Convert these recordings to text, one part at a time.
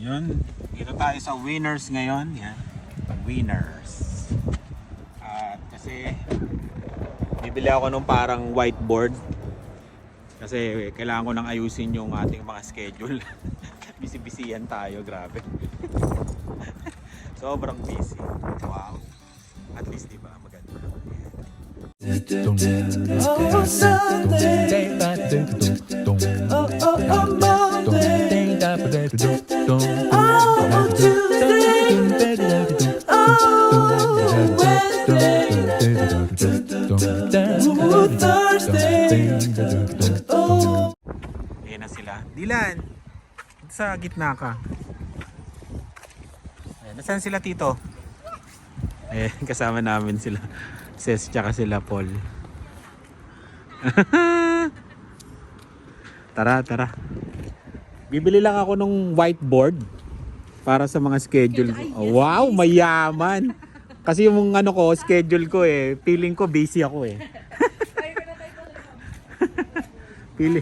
Yun. Dito tayo sa winners ngayon. Yan. Winners. At kasi bibili ako ng parang whiteboard. Kasi kailangan ko nang ayusin yung ating mga schedule. Busy-busy yan tayo, grabe. Sobrang busy. Wow. At least, di ba, maganda. Oh, Sunday. Oh, oh, oh, Monday. Oh, Tuesday. Wednesday. Thursday. Oh. Sila. Dilan! Sa gitna ka. Ayan, nasaan sila tito? Ayan, kasama namin sila. Ses tsaka sila Paul. tara, tara. Bibili lang ako ng whiteboard para sa mga schedule ko. Oh, wow, mayaman. Kasi yung ano ko, schedule ko eh, feeling ko busy ako eh. Pili.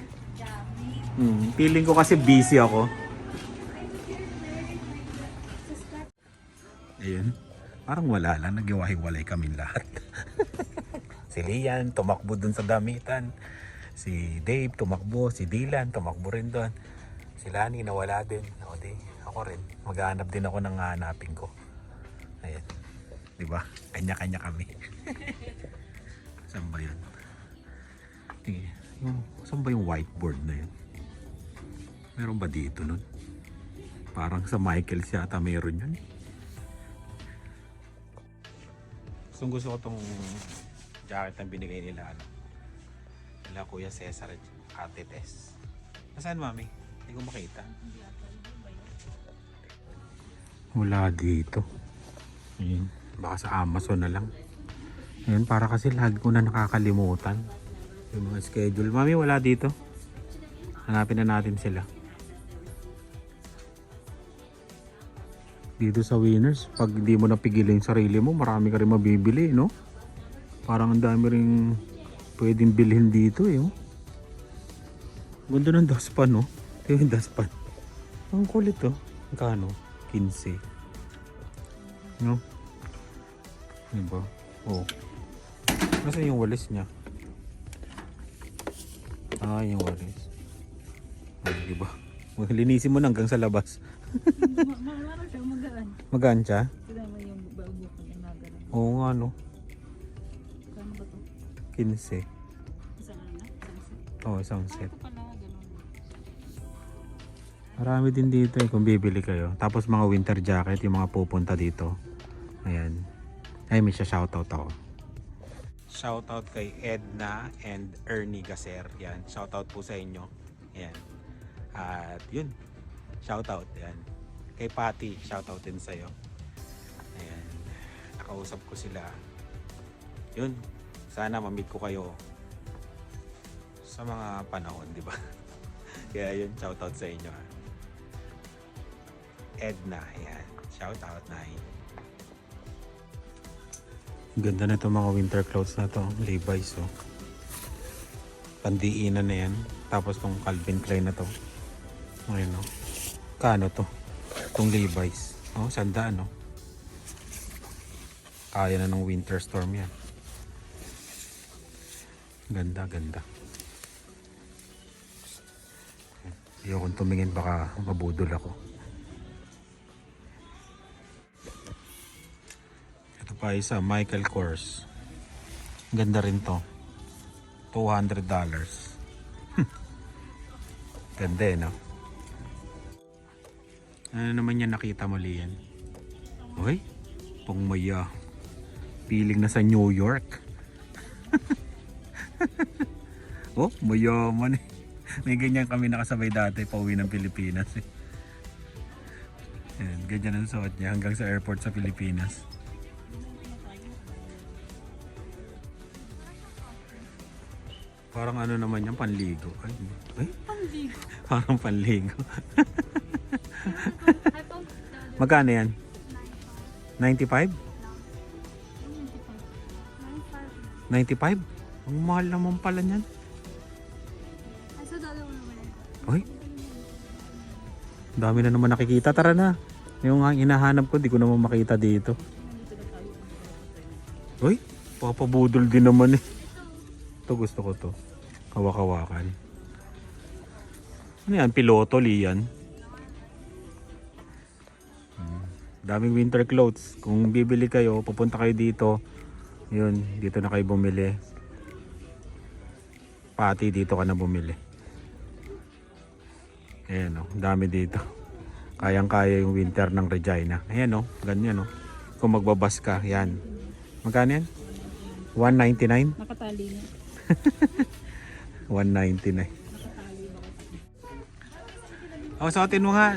Hmm, feeling ko kasi busy ako. Ayun. Parang wala lang. Naghiwa-hiwalay kami lahat. si Lian, tumakbo dun sa damitan. Si Dave, tumakbo. Si Dylan, tumakbo rin doon. Si Lani, nawala din. O di, ako rin. Maghahanap din ako ng hanapin ko. Ayan. Di ba? Kanya-kanya kami. Saan ba yun? Yung, saan ba yung whiteboard na yun? Meron ba dito nun? Parang sa Michael yata meron yun. Gusto gusto ko tong jacket na binigay nila ano. Nila Kuya Cesar at Ate Tess. Nasaan mami? Hindi ko makita. Wala dito. Ayun. Baka sa Amazon na lang. Ayun, para kasi lagi ko na nakakalimutan. Yung mga schedule. Mami, wala dito. Hanapin na natin sila. Dito sa winners, pag hindi mo napigilin yung sarili mo, marami ka rin mabibili, no? Parang ang dami rin pwedeng bilhin dito, eh. Oh. Ganda ng daspan, no? Ito yung daspan. Ang kulit, oh. Magkano? 15. No? Diba? Oh. Nasaan yung walis niya? Ah, yung walis. Ay, diba? Linisin mo na hanggang sa labas. Maano siya, magaan. Magaan siya? Sila mo yung bago ko na nagalan. Oo nga, no? Kano ba to? 15. Isa lang na? Isang set. Oo, isang set. Ganun. Marami din dito eh kung bibili kayo. Tapos mga winter jacket, yung mga pupunta dito. Ayan. Ay, may shoutout ako. Shoutout kay Edna and Ernie Gaser. Yan, shoutout po sa inyo. Ayan. At yun, shoutout. Yan. Kay Patty, shoutout din sa'yo. Ayan. Nakausap ko sila. Yun, sana ma-meet ko kayo sa mga panahon, di ba? Kaya yun, shoutout sa inyo. ha. Edna, yan. Shoutout na Ganda na itong mga winter clothes na to. Levi's, oh. Pandiinan na yan. Tapos tong Calvin Klein na to. Ayun, oh. Kano to? Itong Levi's. Oh, sandaan, oh. Kaya na ng winter storm yan. Ganda, ganda. Ayokong tumingin baka mabudol ako. Pa isa, Michael Kors. Ganda rin to. $200. Ganda eh, no? Ano naman yan nakita mo, Lian? Uy, pangmaya. Piling na sa New York. oh, mayaman eh. May ganyan kami nakasabay dati pauwi ng Pilipinas eh. Yan, ganyan ang suot niya hanggang sa airport sa Pilipinas. Parang ano naman yan, panligo. Ay, ay Panligo. parang panligo. Magkano yan? 95? 95? Ang mahal naman pala niyan. Ay, sa dalawa naman. Ay, Dami na naman nakikita. Tara na. Yung nga hinahanap ko, di ko naman makita dito. Uy, papabudol din naman eh. Ito gusto ko to. Kawakawakan. Ano yan? Piloto, Lian. Hmm. Daming winter clothes. Kung bibili kayo, pupunta kayo dito. Yun, dito na kayo bumili. Pati dito ka na bumili. Ayan o, dami dito. Kayang-kaya yung winter ng Regina. Ayan o, ganyan o. Kung magbabas ka, yan. Magkano yan? 199? Nakatali na. 199. Nakatali ba? Oh, suotin mo nga.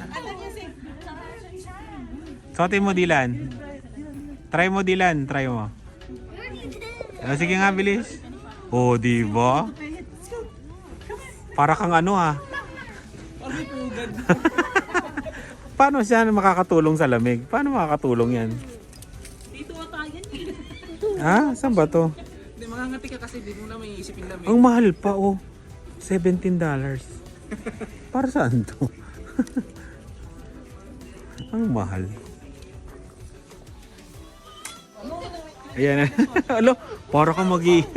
Suotin mo, Dilan. Try mo, Dilan. Try mo. Oh, sige nga, bilis. Oh, di ba? Para kang ano ah. Paano siya makakatulong sa lamig? Paano makakatulong yan? Dito ata yan. Ha? Saan ba to? Makangati ka kasi di mo na may isipin lamig. Ang mahal pa oh. $17. Para saan to? Ang mahal. Ayan na. Alo, para ka magi.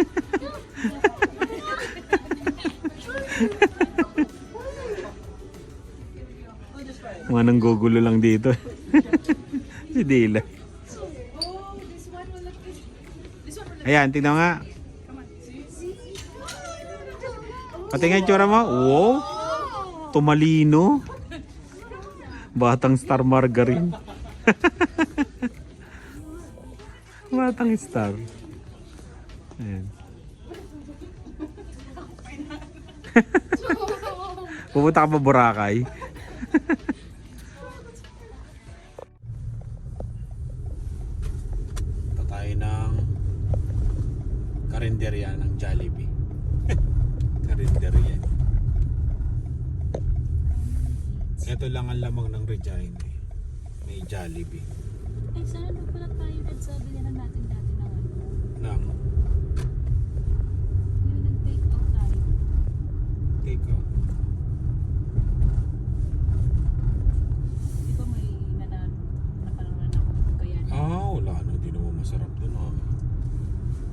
Mga nanggugulo lang dito. si Dila. Ayan, tingnan nga. Pati nga yung tsura mo. Wow. Tumalino. Batang star margarine. Batang star. Ayan. Pupunta ka pa Boracay. Ito tayo ng karinderya ng Jollibee. karinderya. Ito lang ang lamang ng Regina. eh. May Jollibee. Ay, sana doon pala tayo dad sa bilyanan natin dati na ano. Nang Yung nag-take out tayo. take out. Di ba may nanalo napanood ako kaya Ah, wala na. Di naman masarap dun. Ah.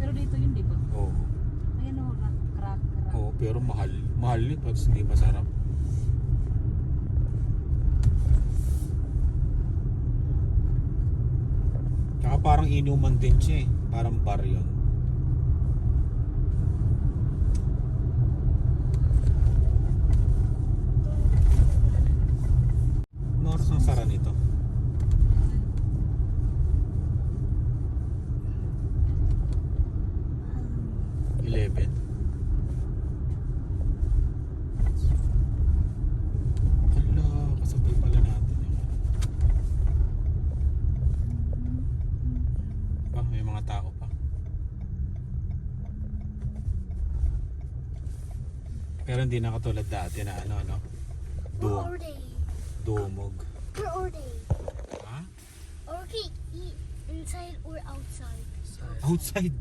Pero dito yun, di ba? Oo. Ayan o, rock, crack, crack. Oo, pero mahal. Mahal yun. Tapos hindi masarap. Tsaka parang inuman din siya eh. Parang bar yun. Ano oras ang sara nito? Eleven. Hala, kasabay pala natin yun. Ba, may mga tao pa. Pero hindi na katulad dati na ano, ano? Where Du are they? dumog. Where are they? Ha? Okay, eat inside or outside? Outside.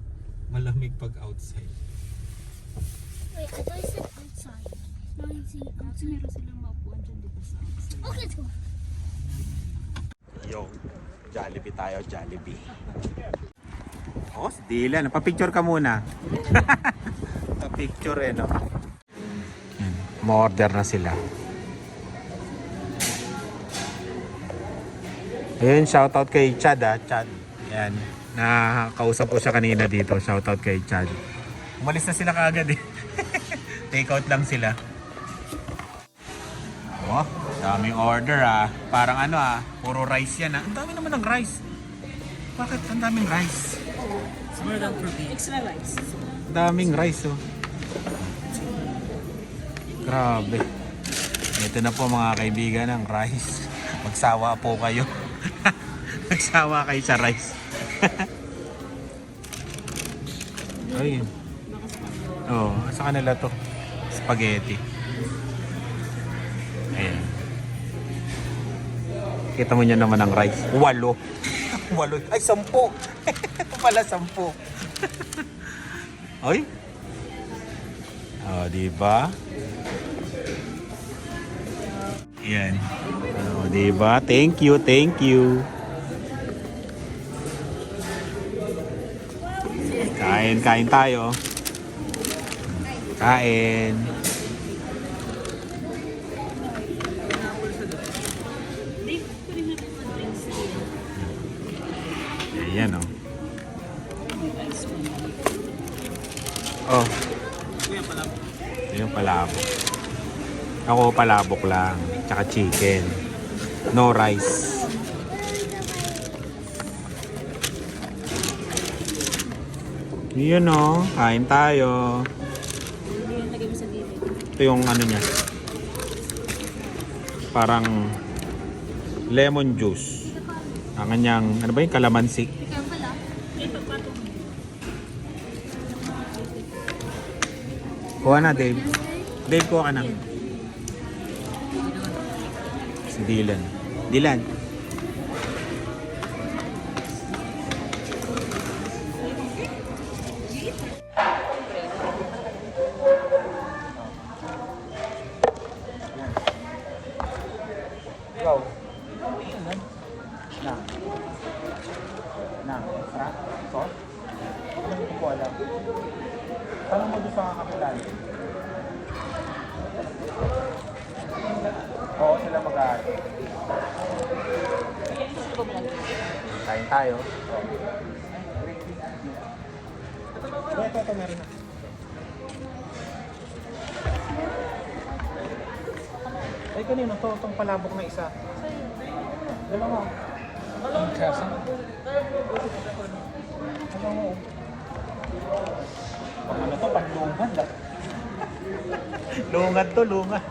Malamig pag outside. Wait, I thought you said outside. Now you say Kasi outside. meron silang maupuan dyan, di ba sa outside? Okay, let's go. Yo, Jollibee tayo, Jollibee. Oh, si Dylan. Papicture ka muna. Papicture eh, no? Ma-order na sila. Ayun, shoutout kay Chad ah. Chad. Yan. Nakakausap ko siya kanina dito. Shoutout kay Chad. Umalis na sila kaagad eh. Take out lang sila. Oh, daming order ah. Parang ano ah, puro rice yan ah. Ang dami naman ng rice. Bakit ang daming rice? Extra rice. Daming rice oh. Grabe. Ito na po mga kaibigan ng rice. Magsawa po kayo. Magsawa kayo sa rice. Ay. Oh, sa kanila to. Spaghetti. Ayan. Kita mo niya naman ang rice. Walo. Walo. Ay, sampo. Pala sampo. Ay. Oh, di ba? Yan. Diba? Thank you, thank you. Kain, kain tayo. Kain. Ayan oh. Oh. Yung palabok. Ako palabok lang. Tsaka chicken. No rice. Yun oh. Kain tayo. Gilid. Ito yung ano niya. Parang lemon juice. Ang kanyang, ano ba yung kalamansi? Kuha na, Dave. Dave, kuha ka na. Si Dylan. Dylan. Go. Na. Na. Extra? Sauce? Hindi ko alam. Tanong mo doon sa kakakilala. Oo, sila mag-aari. Kain tayo. Ito, ito, ito, meron na. Ay, kanino to? Itong palabok na isa. Dalawa. Kasa? Dalawa. Ano to, panlungad ah. lungad to, lungad.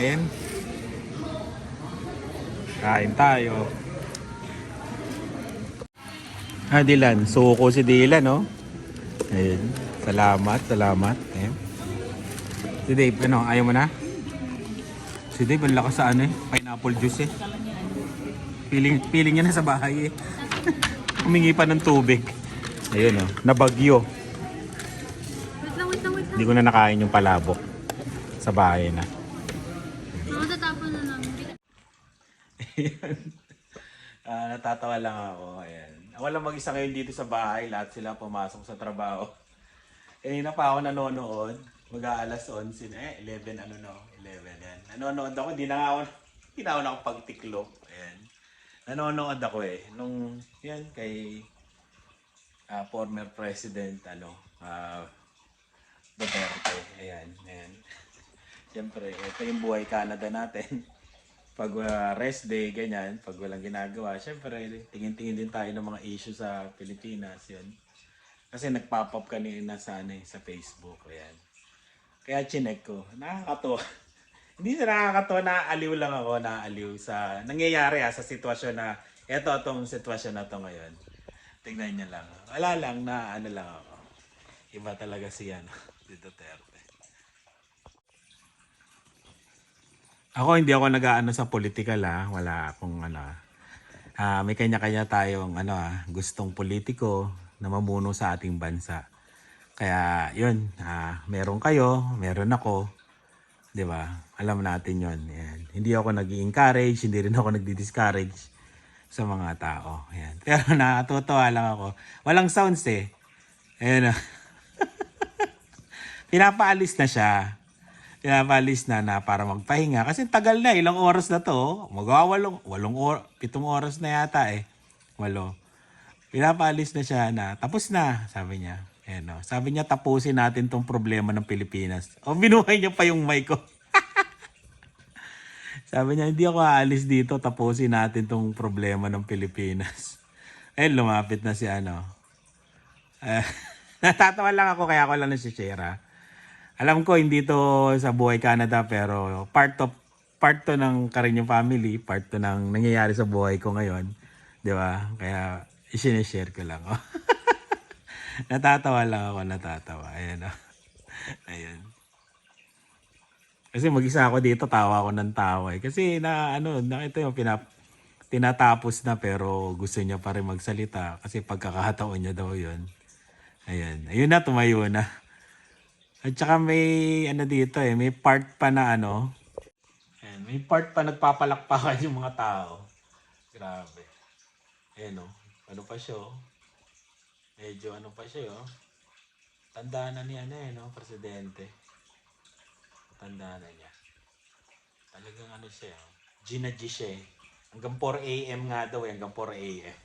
Kain. Kain tayo. Ah, Dylan. Suko si Dylan, no? Ayun. Salamat, salamat. Ayun. Si Dave, ano, ayaw mo na? Si Dave, ang lakas sa ano eh. Pineapple juice eh. Feeling, feeling niya na sa bahay eh. Humingi pa ng tubig. Ayun, oh. Nabagyo. Wait lang, wait lang, wait lang. Hindi ko na nakain yung palabok. Sa bahay na. Mga tatapon na namin. Ah, natatawa lang ako. Ayan. Walang mag-isa ngayon dito sa bahay. Lahat sila pumasok sa trabaho. Kanina pa ako nanonood. Mag-aalas 11 na. Eh, 11 ano no? 11 yan. Nanonood ako. Hindi na nga ako, hindi na ako nakapagtiklop. Ayan. Nanonood ako eh. Nung, yan, kay ah, former president, ano, ah, Duterte. Ayan, ayan. Siyempre, ito yung buhay Canada natin. Pag uh, rest day, ganyan, pag walang ginagawa, siyempre, tingin-tingin din tayo ng mga issue sa Pilipinas, yun. Kasi nag-pop up kanina sa, ano, eh, sa Facebook, ayan. Kaya chinek ko, nakakatuwa. Hindi na nakakatawa, naaliw lang ako, naaliw sa nangyayari ah, sa sitwasyon na, eto itong sitwasyon na to ngayon. Tingnan niyo lang. Wala lang, na ano lang ako. Iba talaga si ano, si Duterte. Ako hindi ako nag-aano sa political ah, wala akong ano. Ah, may kanya-kanya tayong ano ah, gustong politiko na mamuno sa ating bansa. Kaya 'yun, ah, meron kayo, meron ako. 'Di ba? Alam natin 'yon. Yan. Hindi ako nag-encourage, hindi rin ako nagdi-discourage sa mga tao. Ayan. Pero natutuwa lang ako. Walang sounds eh. Ayan ah. Pinapaalis na siya. Pinapaalis na na para magpahinga. Kasi tagal na, ilang oras na to. Magwawalong, walong or, pitong oras na yata eh. Walo. Pinapaalis na siya na, tapos na, sabi niya. Ayan, o. Sabi niya, tapusin natin tong problema ng Pilipinas. O, binuhay niya pa yung mic ko. sabi niya, hindi ako aalis dito, tapusin natin tong problema ng Pilipinas. Ayun, lumapit na si ano. Eh, natatawa lang ako, kaya ako lang nasishare. Alam ko hindi to sa buhay Canada pero part of part to ng Carino family, part to ng nangyayari sa buhay ko ngayon. 'Di ba? Kaya i-share ko lang. natatawa lang ako, natatawa. Ayun. Oh. Ayun. Kasi mag-isa ako dito, tawa ako ng tawa eh. Kasi na ano, nakita yung pinap tinatapos na pero gusto niya pa rin magsalita kasi pagkakataon niya daw 'yun. Ayan. Ayun na, tumayo na. At saka may ano dito eh, may part pa na ano. Ayan, may part pa nagpapalakpakan yung mga tao. Grabe. Ayan o. Ano pa siya oh. Medyo ano pa siya oh. Tanda na ni ano eh no, presidente. Tanda na niya. Talagang ano siya oh. Gina G siya eh. Hanggang 4 a.m. nga daw eh, hanggang 4 a.m.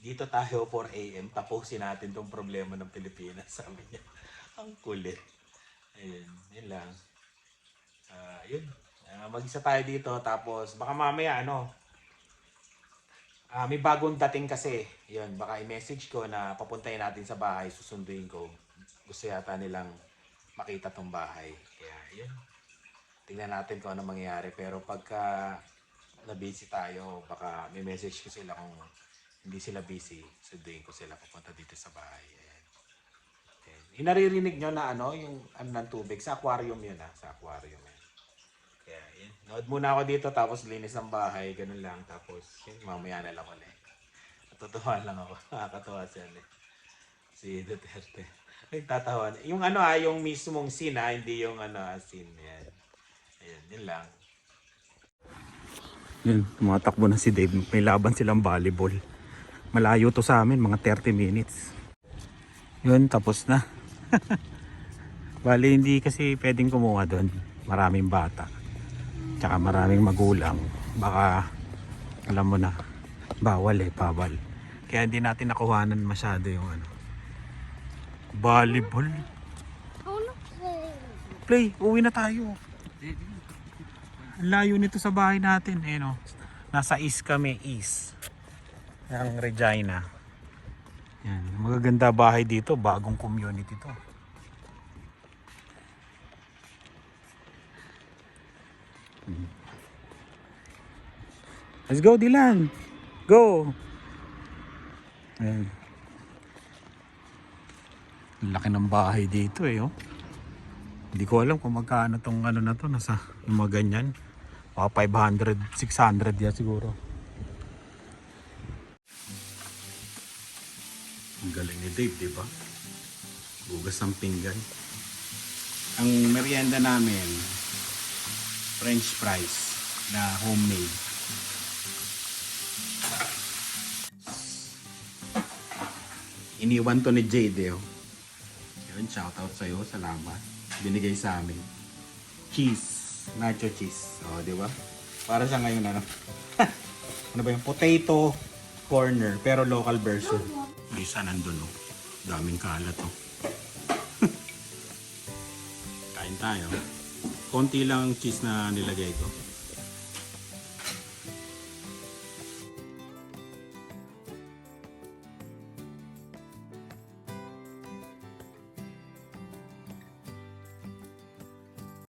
Dito tayo 4 a.m. Tapusin natin tong problema ng Pilipinas, sabi niya. Ang kulit. Ayun, yun lang. Yun. Ah, mag-isa tayo dito tapos baka mamaya ano. Ah, may bagong dating kasi. Yun, baka i-message ko na papuntahin natin sa bahay, susunduin ko. Gusto yata nilang makita tong bahay. Kaya yun. Tingnan natin kung ano mangyayari. Pero pagka na-busy tayo, baka may message ko sila kung hindi sila busy, sunduin ko sila papunta dito sa bahay. Ayan. Ayan. Yung naririnig nyo na ano, yung ano ng tubig, sa aquarium yun ha, sa aquarium yun. Kaya yun, nood muna ako dito tapos linis ng bahay, ganun lang. Tapos yun, mamaya na lang ulit. Natutuwa lang ako, nakakatawa siya eh. Si Duterte. Nagtatawa. Yung ano ah, yung mismong scene ah, hindi yung ano ah, scene. Yan. Ayan, yun lang. Yun, tumatakbo na si Dave. May laban silang volleyball. Malayo to sa amin, mga 30 minutes. Yun, tapos na. Bali, hindi kasi pwedeng kumuha doon. Maraming bata. Tsaka maraming magulang. Baka, alam mo na, bawal eh, bawal. Kaya hindi natin nakuhanan masyado yung ano. Volleyball. Play, uwi na tayo. Layo nito sa bahay natin. Eh, no? Nasa east kami, east. Ang Regina. Yan. Magaganda bahay dito. Bagong community to. Let's go, Dylan. Go. Ayan. Laki ng bahay dito eh, oh. Hindi ko alam kung magkano tong ano na to, nasa yung mga ganyan. Baka 500, 600 yan siguro. Dave, di ba? Bugas ng pinggan. Ang merienda namin, french fries na homemade. Iniwan to ni Jade, oh. Yun, shoutout sa'yo. Salamat. Binigay sa amin. Cheese. Nacho cheese. O, di ba? Para sa ngayon, ano? ano ba yung potato corner, pero local version. Isa nandun, oh. Daming kalat, oh. Kain tayo. Konti lang ang cheese na nilagay ko.